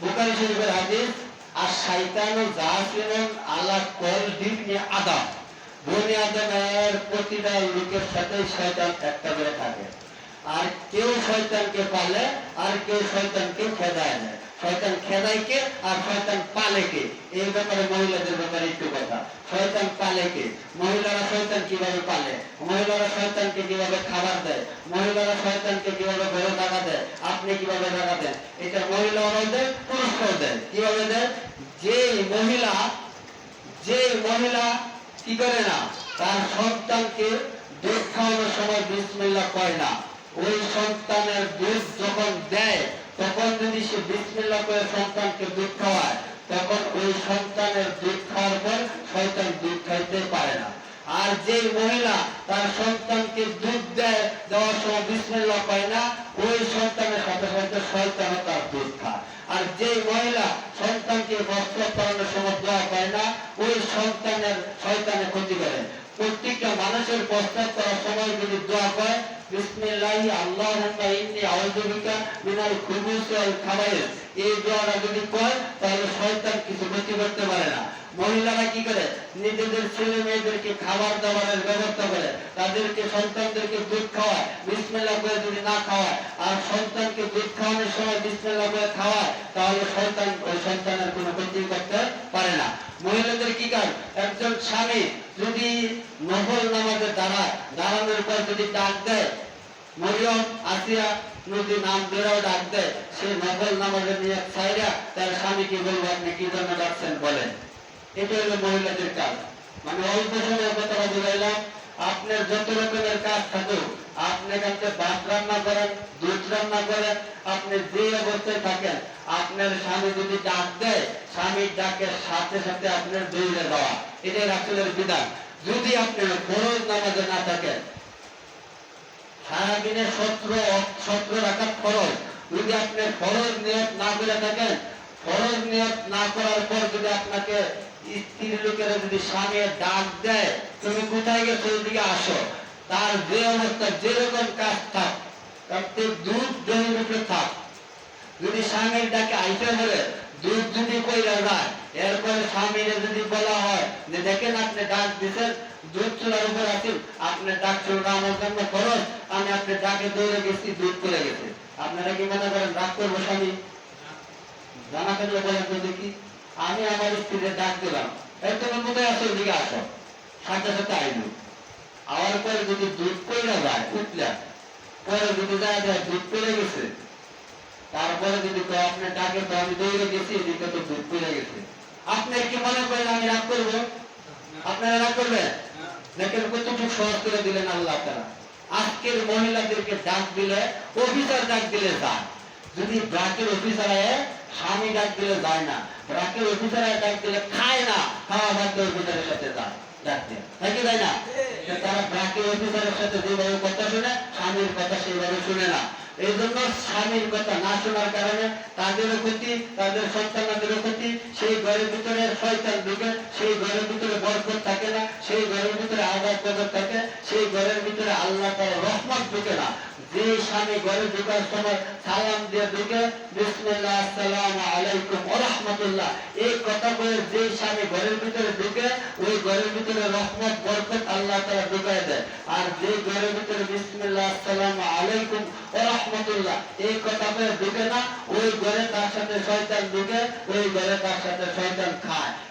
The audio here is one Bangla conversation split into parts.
বুখারী শরীফের হাদিস, আর শয়তানু জাসিনুন আল্লাহ কল ইবনে আদম। বনি আদমের প্রতিটা লোকের সাথে শয়তান একটা করে থাকে। আর কেউ শয়তানকে পালে, আর কেউ শয়তানকে খেদায় না শয়তান খেদায় কে আর শয়তান পালে কে এই ব্যাপারে মহিলাদের ব্যাপারে একটু কথা। শয়তান পালে কে মহিলারা শয়তান কীভাবে পালে? মহিলারা শয়তানকে কীভাবে খাবার দেয়? মহিলারা শয়তানকে কীভাবে ঘরে টাকা দেয়? আপনি কীভাবে টাকা দেন? এটা মহিলারাও দেয় পুরস্কার দেয়। কীভাবে দেয়? যে মহিলা যে মহিলা কি করে না, তার সন্তানকে দুধ খাওয়ানোর সময় বিসমিল্লাহ কয় না। ওই সন্তানের দুধ যখন দেয় তখন যদি সে বিসমিল্লাহ করে সন্তানকে দুধ খাওয়ায়, তখন ওই সন্তানের দুধ খাওয়ার পর শয়তান দুধ খাইতে পারে না। আর যে মহিলা তার সন্তানকে দুধ দেয়, দেওয়ার সময় বিসমিল্লাহ পায় না, ওই সন্তানের সাথে সাথে শয়তানও তার দুধ খায়। আর যে মহিলা সন্তানকে বস্ত্র পরানোর সময় দোয়া পায় না, ওই সন্তানের শয়তানে ক্ষতি করে। প্রত্যেকটা মানুষের প্রস্তাব করার সময় যদি দোয়া করে বিসমিল্লাহি আল্লাহুম্মা ইন্নী আউযু বিকা মিনাল খুবুসি ওয়াল খাবাইস এই দোয়াটা যদি কয়, তাহলে শয়তান কিছু ক্ষতি করতে পারে না। মহিলারা কি করে? নিজেদের ছেলে মেয়েদেরকে খাবার দাবারের ব্যবস্থা করে। তাদেরকে সন্তানদেরকে দুধ খাওয়ায়, বিসমিল্লাহ করে যদি না খাওয়ায়, আর সন্তানকে দুধ খাওয়ানোর সময় বিসমিল্লাহ করে খাওয়ায়, তাহলে সন্তান ওই সন্তানের কোনো ক্ষতি করতে পারে না মহিলাদের একজন স্বামী যদি নফল নামাজে দাঁড়ায়, দাঁড়ানোর পর যদি ডাক দেয়, মরিয়ম আসিয়া যদি নাম বেরাও ডাক দেয়, সে নফল নামাজে নিয়ে ছাইরা তার স্বামীকে বলব আপনি কি জন্য ডাকছেন? বলেন। এটা হলো মহিলাদের কাজ। মানে অল্প সময়ের কথাটা বুঝাইলাম। আপনার যত রকমের কাজ থাকুক আপনি কাছে ভাত রান্না করেন, দুধ রান্না করেন, আপনি যে অবস্থায় থাকেন, আপনার স্বামী যদি ডাক দেয়, স্বামীর ডাকের সাথে সাথে আপনার দৌড়ে দেওয়া এটাই রাসুলের বিধান। যদি আপনি ফরজ নামাজে না থাকেন, সারাদিনে সতেরো সতেরো রাখার খরচ যদি আপনি ফরজ নিয়ত না করে থাকেন, ফরজ নিয়ত না করার পর যদি আপনাকে স্ত্রীর লোকেরা যদি স্বামী ডাক দেয়, তুমি কোথায় গেছো ওইদিকে আসো? তার যে অবস্থা যেরকম কাজ থাক তাতে দুধ দহির উপরে থাক। যদি স্বামীর ডাকে আইতে বলে দুধ যদি কইরা যায় এরপরে স্বামীর যদি বলা হয় যে, দেখেন আপনি ডাক দিচ্ছেন দুধ চুলার উপর আছেন, আপনি ডাক চুলটা আমার জন্য খরচ, আমি আপনার ডাকে দৌড়ে গেছি, দুধ করে গেছে। আপনারা কি মনে করেন ডাক করব স্বামী? জানা থাকলে বলেন তো দেখি? আমি আমার স্ত্রীকে ডাক দিলাম। এই তুমি কোথায় আসো ওদিকে আসো। সাথে সাথে আইলো। আওয়ার পরে যদি দুধ কইরা যায় উঠলে পরে যদি যায় যায় দুধ করে গেছে, তারপরে যদি কয় আপনার ডাকে তো আমি দৌড়ে গেছি, এদিকে তো দুধ করে গেছে। আপনি কি মনে করেন আমি রাগ করব? আপনারা রাগ করবেন? দেখেন কতটুকু সহজ করে দিলেন আল্লাহ তারা আজকের মহিলাদেরকে ডাক দিলে, অফিসার ডাক দিলে যায়। যদি ব্রাকের অফিসার স্বামী ডাক দিলে যায় না। ব্রাকের অফিসার ডাক দিলে খায় না, খাওয়া বাধ্য অফিসারের সাথে যায়। এই জন্য স্বামীর কথা না শোনার কারণে তাদেরও ক্ষতি, তাদের সন্তানদেরও ক্ষতি, সেই ঘরের ভিতরে শয়তান ঢুকে, সেই ঘরের ভিতরে বরকত থাকে না, সেই ঘরের ভিতরে আঘাত থাকে, সেই ঘরের ভিতরে আল্লাহ রহমত ঢুকে না। স্বামী ঘরে সময় সালাম দিয়ে ঢুকে বিসমিল্লাহ আলাইকুম রাহমাতুল্লাহ। এই কথা বলে স্বামী ঘরের ভিতরে ঢুকে, ওই ঘরের ভিতরে রহমত আল্লাহ তাআলা ঢুকায় দেয়। আর যে ঘরের ভিতরে বিসমিল্লাহ, আসসালামু আলাইকুম রাহমাতুল্লাহ, এই কথা বলে ঢুকে না, ওই ঘরে তার সাথে শয়তান ঢুকে, ওই ঘরে তার সাথে শয়তান খায়।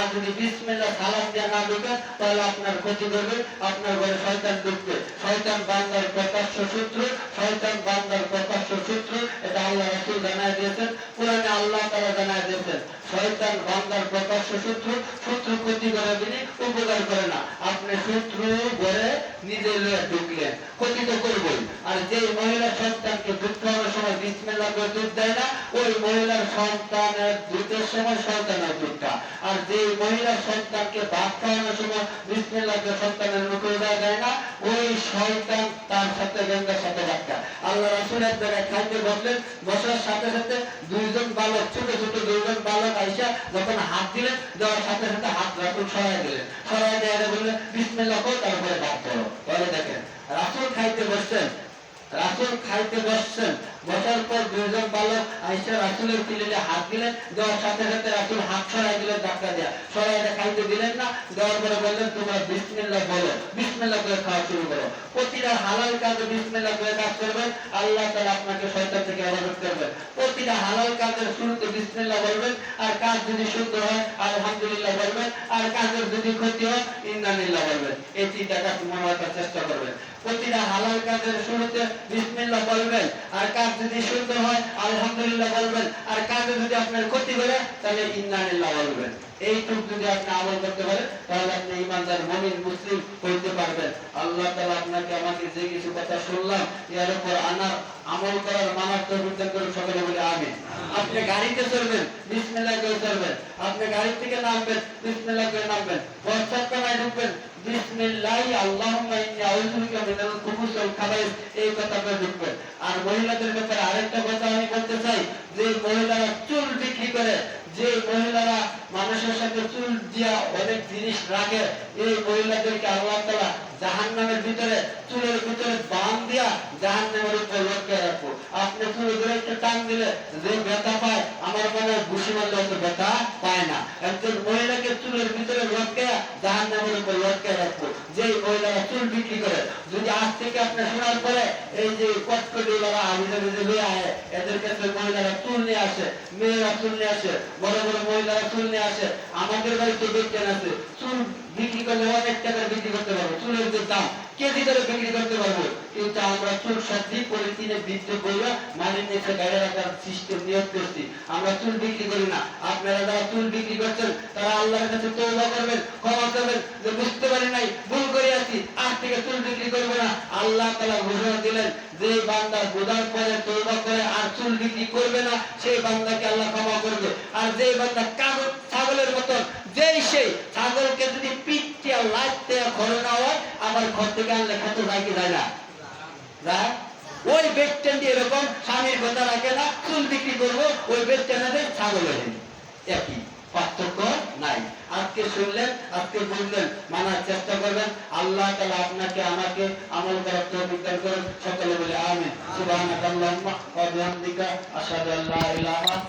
আর যদি সালাম না ঢুকেন তাহলে আপনার ক্ষতি করবে, আপনার ঘরে শয়তান ঢুকবে। শয়তান বান্দার প্রকাশ্য শত্রু, শয়তান বান্দার প্রকাশ্য শত্রু, এটা আল্লাহ দিয়েছেন আল্লাহ জানায় দিয়েছেন, শয়তান বান্দার প্রকাশ্য শত্রু শত্রু ক্ষতি করে তিনি উপকার করে না। আপনি শত্রু ঘরে নিজে লয়ে ঢুকলেন, ক্ষতি তো করবই। আর যে মহিলা সন্তানকে দুধ খাওয়ানোর সময় বিসমিল্লাহ করে দুধ দেয় না, ওই মহিলার সন্তানের দুধের সময় সন্তানের দুধটা আর যে মহিলা সন্তানকে ভাত খাওয়ানোর সময় বিসমিল্লাহ সন্তানের মুখে দেওয়া যায় না, ওই শয়তান তার সাথে গঙ্গার সাথে বাচ্চা আল্লাহ রাসুল এক জায়গায় খাইতে বসলেন, বসার সাথে সাথে দুইজন বালক, ছোট ছোট দুইজন বালক আইসা যখন হাত দিলেন, দেওয়ার সাথে সাথে হাত রাসুল সরাই দিলেন। সরাই দেওয়া বললেন, বিসমিল্লাহ করো, তারপরে ভাত করো পরে দেখেন, রাসুল খাইতে বসছেন রাসুল খাইতে বসছেন। বসার পর দুইজন বালক আইসা রাসুলের তিলে হাত দিলেন। দেওয়ার সাথে সাথে রাসুল হাত সরাই দিলেন ধাক্কা দেয়া। সরাই খাইতে দিলেন না, দেওয়ার পরে বললেন, তোমরা বিসমিল্লাহ বলো, বিসমিল্লাহ করে খাওয়া শুরু করো। প্রতিটা হালাল কাজে বিসমিল্লাহ করে কাজ করবেন, আল্লাহ তালা আপনাকে শয়তান থেকে হেফাজত করবেন। প্রতিটা হালাল কাজের শুরুতে বিসমিল্লাহ বলবেন, আর কাজ যদি সুন্দর হয়, আলহামদুলিল্লাহ বলবেন, আর কাজের যদি ক্ষতি হয়, ইন্নালিল্লাহ বলবেন। এই মনে রাখার চেষ্টা করবেন। প্রতিটা হালাল কাজের শুরুতে বিসমিল্লাহ বলবেন, আর কাজ যদি সুন্দর হয়, আলহামদুলিল্লাহ বলবেন, আর কাজে যদি আপনার ক্ষতি করে, তাহলে ইন্নালিল্লাহ বলবেন। এইটুক যদি আপনি আমল করতে পারেন, তাহলে আপনি ইমানদার, মমিন, মুসলিম হইতে পারবেন। আল্লাহ তালা আপনাকে আমাকে যে কিছু কথা শুনলাম, এর উপর আনার আমল করার মানার তৌফিক দান করুন সকলে বলে আমিন। আপনি গাড়িতে চলবেন বিসমিল্লাহ করে চলবেন আপনি গাড়ি থেকে নামবেন, বিসমিল্লাহ করে নামবেন। বর্ষাকালে ঢুকবেন, বিসমিল্লাহ এই কথা ঢুকবেন। আর মহিলাদের ব্যাপারে আরেকটা কথা আমি বলতে চাই, যে মহিলারা চুল বিক্রি করে, যে মহিলারা মানুষের সাথে চুল দিয়া অনেক জিনিস রাখে, এই মহিলাদেরকে আল্লাহ তাআলা জাহান্নামের ভিতরে, চুলের ভিতরে বান দিয়া জাহান্নামের উপর লটকে রাখব। আপনি চুল ধরে একটু টান দিলে যে ব্যথা পায়, আমার মনে হয় ঘুষি মারলে অত ব্যথা পায় না। একজন মহিলাকে চুলের ভিতরে লটকে জাহান্নামের উপর লটকে রাখব। যে মহিলারা চুল বিক্রি করে, যদি আজ থেকে আপনি শোনার পরে এই যে কটকটি ওরা আবিজে বিজে লয়ে আয় এদের ক্ষেত্রে মহিলারা চুল নিয়ে আসে, মেয়েরা চুল নিয়ে আসে, বড় বড় মহিলারা চুল নিয়ে আসে, আমাদের বাড়িতে বিজ্ঞান আছে, চুল বিক্রি করলে অনেক টাকা বিক্রি করতে পারব, চুলের যে দাম কেজি ধরে বিক্রি করতে পারব? কিন্তু আমরা চুল সবজি পলিথিনে বৃদ্ধ করে মাটির নিচে গাড়ি রাখার সিস্টেম নিয়োগ করছি। আমরা চুল বিক্রি করি না। আপনারা যারা চুল বিক্রি করছেন, তারা আল্লাহর কাছে তৌবা করবেন, ক্ষমা করবেন, যে বুঝতে পারি নাই, ভুল করে আছি, আজ থেকে চুল বিক্রি করব না। আল্লাহ তালা ঘোষণা দিলেন, যে বান্দা বোঝার পরে তৌবা করে আর চুল বিক্রি করবে না, সেই বান্দাকে আল্লাহ ক্ষমা করবে। আর যে বান্দা কাগজ, ছাগলের মতন, যেই সেই ছাগলকে যদি লাইতে হয় আবার ঘর থেকে আনলে খেতে যায় কি যায় না? যায়? ওই বেডটেন দিয়ে এরকম স্বামীর কথা রাখে না, চুল বিক্রি করব, ওই বেডটেনাতে ছাগল হয়ে একই, পার্থক্য নাই। আজকে শুনলেন, আজকে বুঝলেন, মানার চেষ্টা করবেন। আল্লাহ তালা আপনাকে, আমাকে আমল করার তৌফিক দান করুন। সকলে বলে আমিন। সুবহানাকাল্লাহুম্মা ওয়া বিহামদিকা, আশহাদু আল্লা ইলাহা